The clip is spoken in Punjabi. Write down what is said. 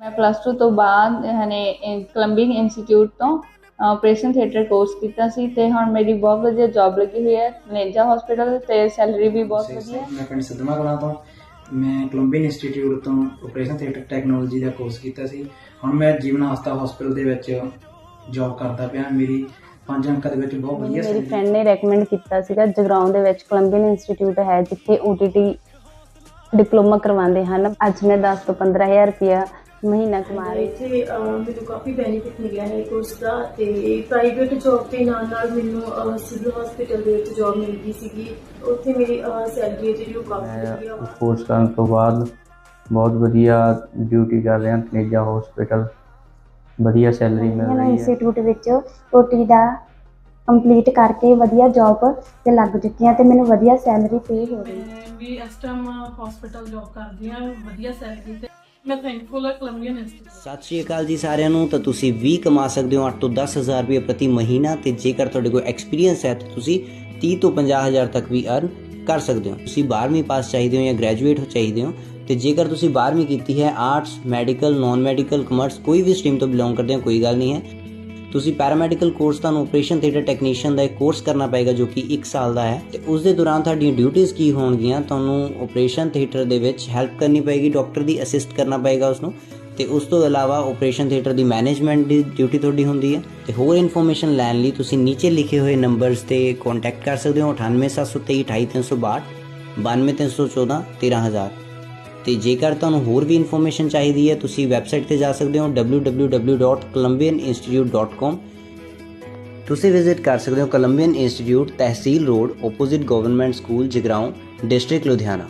ਮੈਂ ਪਲੱਸ 2 ਤੋਂ ਬਾਅਦ ਹਨੇ ਕਲੰਬਿੰਗ ਇੰਸਟੀਚਿਊਟ ਤੋਂ ਆਪਰੇਸ਼ਨ ਥੀਏਟਰ ਕੋਰਸ ਕੀਤਾ ਸੀ ਤੇ ਹੁਣ ਮੇਰੀ ਬਹੁਤ ਵਧੀਆ ਜੌਬ ਲੱਗੀ ਹੋਈ ਹੈ ਨੇਜਾ ਹਸਪੀਟਲ ਤੇ ਸੈਲਰੀ ਵੀ ਬਹੁਤ ਵਧੀਆ ਹੈ। ਮੈਂ ਪਿੰਡ ਸਿੱਧਵਾਂ ਕਲਾਂ ਤੋਂ ਮੈਂ ਕੋਲੰਬੀਅਨ ਇੰਸਟੀਚਿਊਟ ਤੋਂ ਆਪਰੇਸ਼ਨ ਥੀਏਟਰ ਟੈਕਨੋਲੋਜੀ ਦਾ ਕੋਰਸ ਕੀਤਾ ਸੀ। ਹੁਣ ਮੈਂ ਜੀਵਨ ਆਸਥਾ ਹਸਪੀਟਲ ਦੇ ਵਿੱਚ ਜੌਬ ਕਰਦਾ ਪਿਆ ਮੇਰੀ ਪੰਜ ਅੰਕਾਂ ਦੇ ਵਿੱਚ ਬਹੁਤ ਵਧੀਆ ਮੇਰੀ salary ਫਰੈਂਡ ਨੇ ਰეკਮੈਂਡ ਕੀਤਾ ਸੀਗਾ ਜਗਰਾਉਂ ਦੇ ਵਿੱਚ ਕੋਲੰਬੀਅਨ ਇੰਸਟੀਚਿਊਟ ਹੈ ਜਿੱਥੇ OTT ਡਿਪਲੋਮਾ ਕਰਵਾਉਂਦੇ ਹਨ। ਅੱਜ ਮੈਂ 10 ਤੋਂ 15000 ਰੁਪਇਆ ਮਹੀਨਾ ਕਮਾ ਰਹੀ। ਇੱਥੇ ਅਹ, ਮੈਨੂੰ ਕਾਫੀ ਬੈਨੀਫਿਟ ਮਿਲਿਆ ਹੈ ਕੋਰਸ ਦਾ ਤੇ ਪ੍ਰਾਈਵੇਟ ਜੌਬ ਦੇ ਨਾਲ ਨਾਲ ਮੈਨੂੰ ਸਿਵਲ ਹਸਪੀਟਲ ਦੇ ਵਿੱਚ ਜੌਬ ਮਿਲ ਗਈ ਸੀਗੀ। ਉੱਥੇ ਮੇਰੀ ਸੈਲਰੀ ਜਿਹੜੀ ਉਹ ਕਾਫੀ ਮੈਂ ਵਧੀਆ ਉਸ ਕੋਰਸ ਕਰਨ ਤੋਂ ਬਾਅਦ ਬਹੁਤ ਵਧੀਆ ਡਿਊਟੀ ਕਰ ਰਿਹਾ ਤਨੇਜਾ ਹਸਪੀਟਲ ਵਧੀਆ ਸੈਲਰੀ ਮਿਲ ਮੈਂ ਰਹੀ ਹੈ। ਇੰਸਟੀਚਿਊਟ ਵਿੱਚ ਓਟੀ ਦਾ ਕੰਪਲੀਟ ਕਰਕੇ ਵਧੀਆ ਜੌਬ ਤੇ ਲੱਗ ਚੁੱਕੀ ਹਾਂ ਤੇ ਮੈਨੂੰ ਵਧੀਆ ਸੈਲਰੀ ਪੇ ਹੋ ਰਹੀ ਹੈ। ਮੈਂ ਵੀ ਇਸ ਟਾਈਮ ਹਸਪੀਟਲ ਜੌਬ ਕਰਦੀ ਹਾਂ ਵਧੀਆ ਸੈਲਰੀ ਤੇ ਮੈਂ ਥੈਂਕਫੁਲ ਹਾਂ ਕੋਲੰਬੀਅਨ ਇੰਸਟੀਚਿਊਟ ਸਤਿ ਸ਼੍ਰੀ ਅਕਾਲ ਜੀ ਸਾਰਿਆਂ ਨੂੰ, ਤਾਂ ਤੁਸੀਂ ਵੀ ਕਮਾ ਸਕਦੇ ਹੋ 8 ਤੋਂ 10000 ਰੁਪਏ ਪ੍ਰਤੀ ਮਹੀਨਾ, ਤੇ ਜੇਕਰ ਤੁਹਾਡੇ ਕੋਲ ਐਕਸਪੀਰੀਅੰਸ ਹੈ, ਤਾਂ ਤੁਸੀਂ 30 ਤੋਂ 50000 ਤੱਕ ਵੀ ਅਰਨ ਕਰ ਸਕਦੇ ਹੋ। ਤੁਸੀਂ 12ਵੀਂ ਪਾਸ ਚਾਹੀਦੇ ਹੋ ਜਾਂ ਗ੍ਰੈਜੂਏਟ ਹੋ ਚਾਹੀਦੇ ਹੋ, ਤੇ ਜੇਕਰ ਤੁਸੀਂ 12ਵੀਂ ਕੀਤੀ ਹੈ arts medical non medical commerce ਕੋਈ ਵੀ ਸਟਰੀਮ ਤੋਂ ਬਿਲੋਂਗ ਕਰਦੇ ਹੋ, ਕੋਈ ਗੱਲ ਨਹੀਂ ਹੈ। ਤੁਸੀਂ ਪੈਰਾਮੈਡੀਕਲ ਕੋਰਸ ਤੁਹਾਨੂੰ ਆਪਰੇਸ਼ਨ ਥੀਏਟਰ ਟੈਕਨੀਸ਼ੀਅਨ ਦਾ ਇੱਕ ਕੋਰਸ ਕਰਨਾ ਪਏਗਾ ਜੋ ਕਿ 1 ਸਾਲ ਦਾ ਹੈ। ਤੇ ਉਸ ਦੇ ਦੌਰਾਨ ਤੁਹਾਡੀਆਂ ਡਿਊਟੀਆਂ ਕੀ ਹੋਣਗੀਆਂ, ਤੁਹਾਨੂੰ ਆਪਰੇਸ਼ਨ ਥੀਏਟਰ ਦੇ ਵਿੱਚ ਹੈਲਪ ਕਰਨੀ ਪਏਗੀ ਡਾਕਟਰ ਦੀ ਅਸਿਸਟ ਕਰਨਾ ਪਏਗਾ ਉਸ ਨੂੰ ਤੇ ਉਸ ਤੋਂ ਇਲਾਵਾ ਆਪਰੇਸ਼ਨ ਥੀਏਟਰ ਦੀ ਮੈਨੇਜਮੈਂਟ ਦੀ ਡਿਊਟੀ ਤੁਹਾਡੀ ਹੁੰਦੀ ਹੈ। ਤੇ ਹੋਰ ਇਨਫੋਰਮੇਸ਼ਨ ਲੈਣ ਲਈ ਤੁਸੀਂ ਨੀਚੇ ਲਿਖੇ ਹੋਏ ਨੰਬਰਸ ਤੇ ਕੰਟੈਕਟ ਕਰ ਸਕਦੇ ਹੋ। 98723 28362 92314 13000 ਤੇ ਜੇਕਰ ਤੁਹਾਨੂੰ ਹੋਰ ਵੀ ਇਨਫੋਰਮੇਸ਼ਨ ਚਾਹੀਦੀ ਹੈ, ਤੁਸੀਂ ਵੈਬਸਾਈਟ ਤੇ ਜਾ ਸਕਦੇ ਹੋ www.columbianinstitute.com ਤੁਸੀਂ ਵਿਜ਼ਿਟ ਕਰ ਸਕਦੇ ਹੋ ਕੋਲੰਬੀਅਨ ਇੰਸਟੀਚਿਊਟ ਤਹਿਸੀਲ road opposite government school Jagraon district Ludhiana.